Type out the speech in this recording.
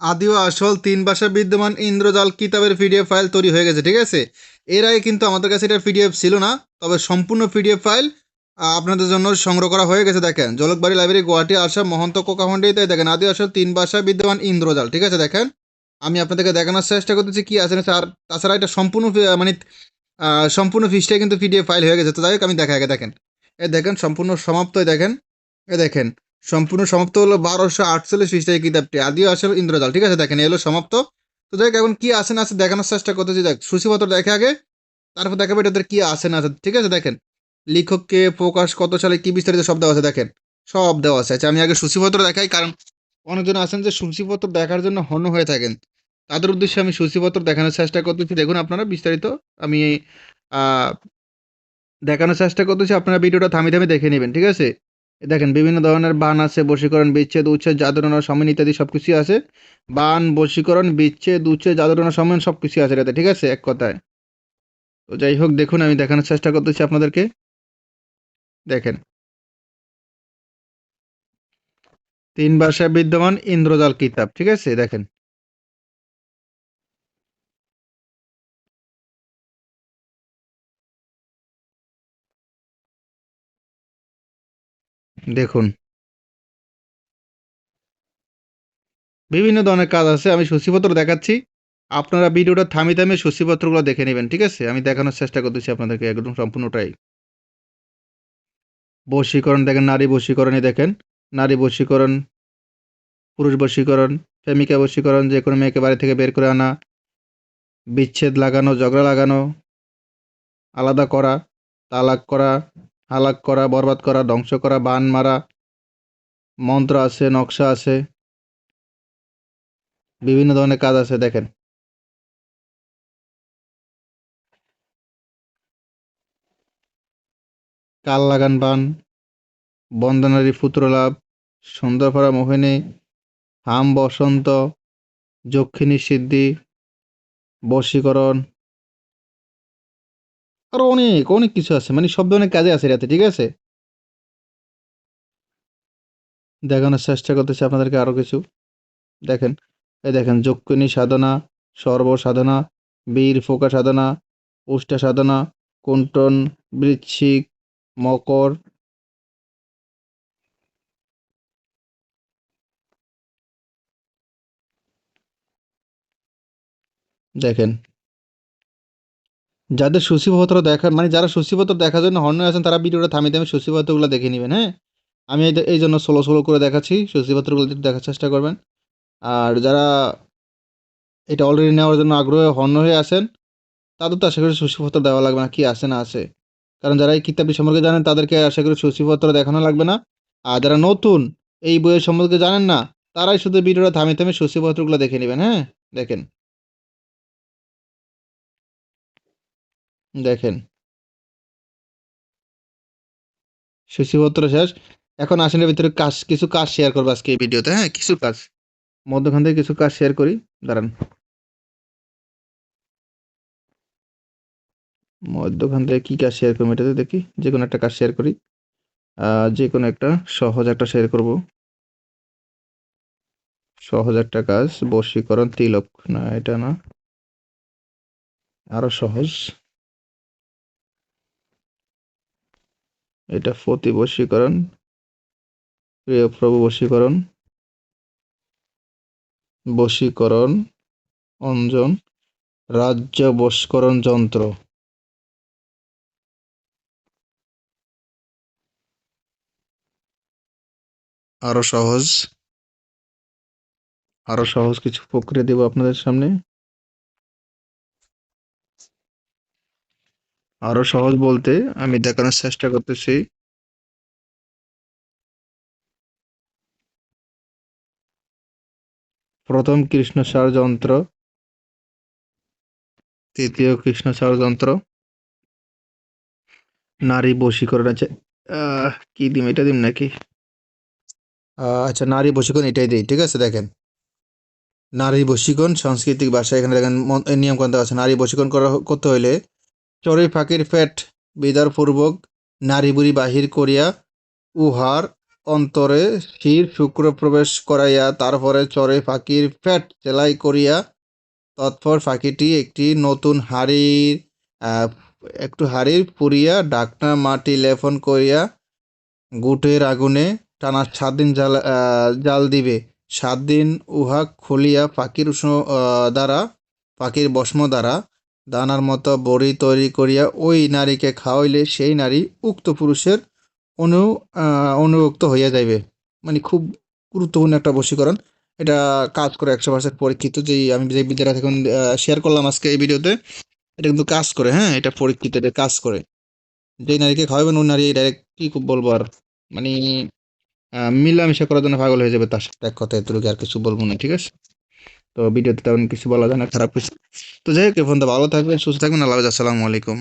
আদি ও আসল তিন ভাষা বিদ্যমান ইন্দ্রজাল কিতাবের পিডিএফ ফাইল তৈরি হয়ে গেছে, ঠিক আছে? এর আগে কিন্তু আমাদের কাছে এটা পিডিএফ ছিল না, তবে সম্পূর্ণ পিডিএফ ফাইল আপনাদের জন্য সংগ্রহ করা হয়ে গেছে, দেখেন। জলকবাড়ি লাইব্রেরি, গুয়াহাটি, আসাম, মহন্ত কোকাহন্ডিতে দেখেন আদি আসল তিন ভাষা বিদ্যমান ইন্দ্রজাল, ঠিক আছে, দেখেন? আমি আপনাদেরকে দেখানোর চেষ্টা করতেছি কি আছে আর তাছাড়া এটা সম্পূর্ণ মানে সম্পূর্ণ ফিসটাই কিন্তু পিডিএফ ফাইল হয়ে গেছে, তো যাই হোক, আমি দেখা আগে, দেখেন। এ, দেখেন, সম্পূর্ণ সমাপ্ত এই দেখেন। এ, দেখেন সম্পূর্ণ সমাপ্ত হলো বারোশো আটচল্লিশ পৃষ্ঠায় কিতাবটি। আদিও আসলে ইন্দ্রজাল, ঠিক আছে? দেখেন, এলো সমাপ্ত। তো দেখ এখন কি আছে না আছে দেখানোর চেষ্টা করতেছি। দেখ, সূচিপত্র দেখে আগে, তারপর দেখাবে এটাদের কি আছে না আছে, ঠিক আছে? দেখেন, লেখককে প্রকাশ কত সালে কি বিস্তারিত সব দেওয়া আছে দেখেন? সব দেওয়া আছে। আচ্ছা আমি আগে সূচিপত্র দেখাই, কারণ অনেকজন আছেন যে সূচিপত্র দেখার জন্য হন্য হয়ে থাকেন। তাদের উদ্দেশ্যে আমি সূচিপত্র দেখানোর চেষ্টা করতেছি। দেখুন আপনারা বিস্তারিত, আমি দেখানোর চেষ্টা করতেছি। আপনারা ভিডিওটা থামি থামি দেখে নেবেন, ঠিক আছে? দেখেন, বিভিন্ন ধরনের বান আছে, বশীকরণ, বিচ্ছেদ, উচ্ছেদ, জাদুরণা, সমান ইত্যাদি সব কিছুই আছে। বান, বশীকরণ, বিচ্ছেদ, উচ্ছেদ, জাদুরণা, সমান সব কিছুই আছে এটাতে, ঠিক আছে? এক কথায়। তো যাই হোক, দেখুন, আমি দেখানোর চেষ্টা করতেছি আপনাদেরকে। দেখেন। তিন ভাষায় বিদ্যমান ইন্দ্রজাল কিতাব, ঠিক আছে? দেখেন। দেখুন। বিভিন্ন ধরনের কাজ আছে, আমি সূচিপত্র দেখাচ্ছি। আপনারা ভিডিওটা থামি থামে সূচিপত্রগুলো দেখে নেবেন, ঠিক আছে? আমি দেখানোর চেষ্টা করতেছি আপনাদেরকে একদম সম্পূর্ণটাই। বশীকরণ দেখেন, নারী বশীকরণে দেখেন। নারী বশীকরণ, পুরুষ বশীকরণ, প্রেমিকা বশীকরণ, যে কোনো মেয়েকে বাড়ি থেকে বের করে আনা, বিচ্ছেদ লাগানো, ঝগড়া লাগানো, আলাদা করা, তালাক করা হালাক করা, বরবাদ করা, ধ্বংস করা, বান মারা, মন্ত্র আছে, নকশা আছে, বিভিন্ন ধরনের কাজ আছে, দেখেন। কাল লাগান বান, বন্দনারী পুত্রলাভ সুন্দরভরা মোহিনী, হাম বসন্ত, যক্ষিণী সিদ্ধি, বশীকরণ আরও অনেক অনেক কিছু আছে। মানে সব ধরনের কাজে আছে এটাতে ঠিক আছে? দেখানোর চেষ্টা করতেছি আপনাদেরকে আরও কিছু। দেখেন, এই দেখেন, যক্ষিণী সাধনা সর্ব সাধনা বীর ফোকা সাধনা, উষ্টা সাধনা, কুণ্টন, বৃশ্চিক, মকর। দেখেন যাদের সূচিপত্র দেখা মানে যারা সূচিপত্র দেখার জন্য হর্ন আছেন, তারা ভিডিওটা থামিয়ে থামিয়ে সূচিপত্রগুলো দেখে নেবেন হ্যাঁ? আমি এই জন্য ষোলো সোলো করে দেখাচ্ছি, সূচিপত্রগুলো একটু দেখার চেষ্টা করবেন। আর যারা এটা অলরেডি নেওয়ার জন্য আগ্রহে হর্ন হয়ে আছেন, তাদের তো আশা করি সূচিপত্র দেওয়া লাগবে না, কি আছে না আছে। কারণ যারা এই কিতাবটি সম্পর্কে জানেন, তাদেরকে আশা করি সূচিপত্র দেখানো লাগবে না। আর যারা নতুন এই বইয়ের সম্পর্কে জানেন না, তারাই শুধু ভিডিওটা থামিয়ে থামিয়ে সূচিপত্রগুলো দেখে নেবেন হ্যাঁ? দেখেন। দেখেন। সূচিপত্র শেষ। এখন আসনের ভিতরে কাজ, কিছু কাজ শেয়ার করব আজকে এই ভিডিওতে হ্যাঁ? কিছু কাজ। মধ্যখান থেকে কিছু কাজ শেয়ার করি। দাঁড়ান। মধ্যখান থেকে কি কাজ শেয়ার করব এটাতে দেখি। যে কোনো একটা কাজ শেয়ার করি। যে কোনো একটা সহজ একটা শেয়ার করব। সহজ একটা কাজ, বশীকরণ তিলক না, এটা না। আরও সহজ। এটা ফতি বশীকরণ, প্রিয় প্রভু বশীকরণ বশীকরণ, অঞ্জন, রাজ্য বশকরণ যন্ত্র। আরও সহজ আরও সহজ কিছু প্রক্রিয়া দেব আপনাদের সামনে। আরও সহজ বলতে আমি দেখানোর চেষ্টা করতেছি। প্রথম কৃষ্ণসার যন্ত্র, তৃতীয় কৃষ্ণসার যন্ত্র। নারী বশীকরণ আছে। কি দিম, এটা দিম নাকি? আচ্ছা নারী বশীকরণ এটাই দিই, ঠিক আছে? দেখেন, নারী বশীকরণ, সাংস্কৃতিক ভাষা, এখানে দেখেন এর নিয়ম কানুন আছে। নারী বশীকরণ করা, করতে হইলে চড়ুই ফাঁকির পেট বিদার পূর্বক নারী বুড়ি বাহির করিয়া উহার অন্তরে শির শুক্র প্রবেশ করাইয়া তারপরে চরে ফাঁকির ফ্যাট সেলাই করিয়া তৎপর ফাঁকিটি একটি নতুন হাড়ির একটু হাড়ির পুরিয়া ডাকনা মাটি লেপন করিয়া গুটের আগুনে টানা সাত দিন জাল জাল দিবে। সাত দিন উহা খুলিয়া পাখির উষ্ণ দ্বারা, পাখির বস্ম দ্বারা দানার মতো বড়ি তৈরি করিয়া ওই নারীকে খাওয়াইলে সেই নারী উক্ত পুরুষের অনু আহ, অনুরক্ত হইয়া যাইবে। মানে খুব গুরুত্বপূর্ণ একটা বশীকরণ। এটা কাজ করে একশো পার্সেন্ট পরীক্ষিত। যে আমি যে বিদ্যাটা এখন শেয়ার করলাম আজকে এই ভিডিওতে এটা কিন্তু কাজ করে হ্যাঁ? এটা পরীক্ষিত এটা কাজ করে। যে নারীকে খাওয়াবেন ওই নারী ডাইরেক্ট কী খুব বলব আর মানে মিলামিশা করার জন্য পাগল হয়ে যাবে তার সাথে। এক কথা এতটুকু আর কিছু বলব না ঠিক আছে? তো ভিডিওতে তেমন কিছু বলা যায় না, খারাপ কিছু। তো যাই হোক তো ভালো থাকবেন, সুস্থ থাকবেন, আল্লাহ আসসালামু আলাইকুম।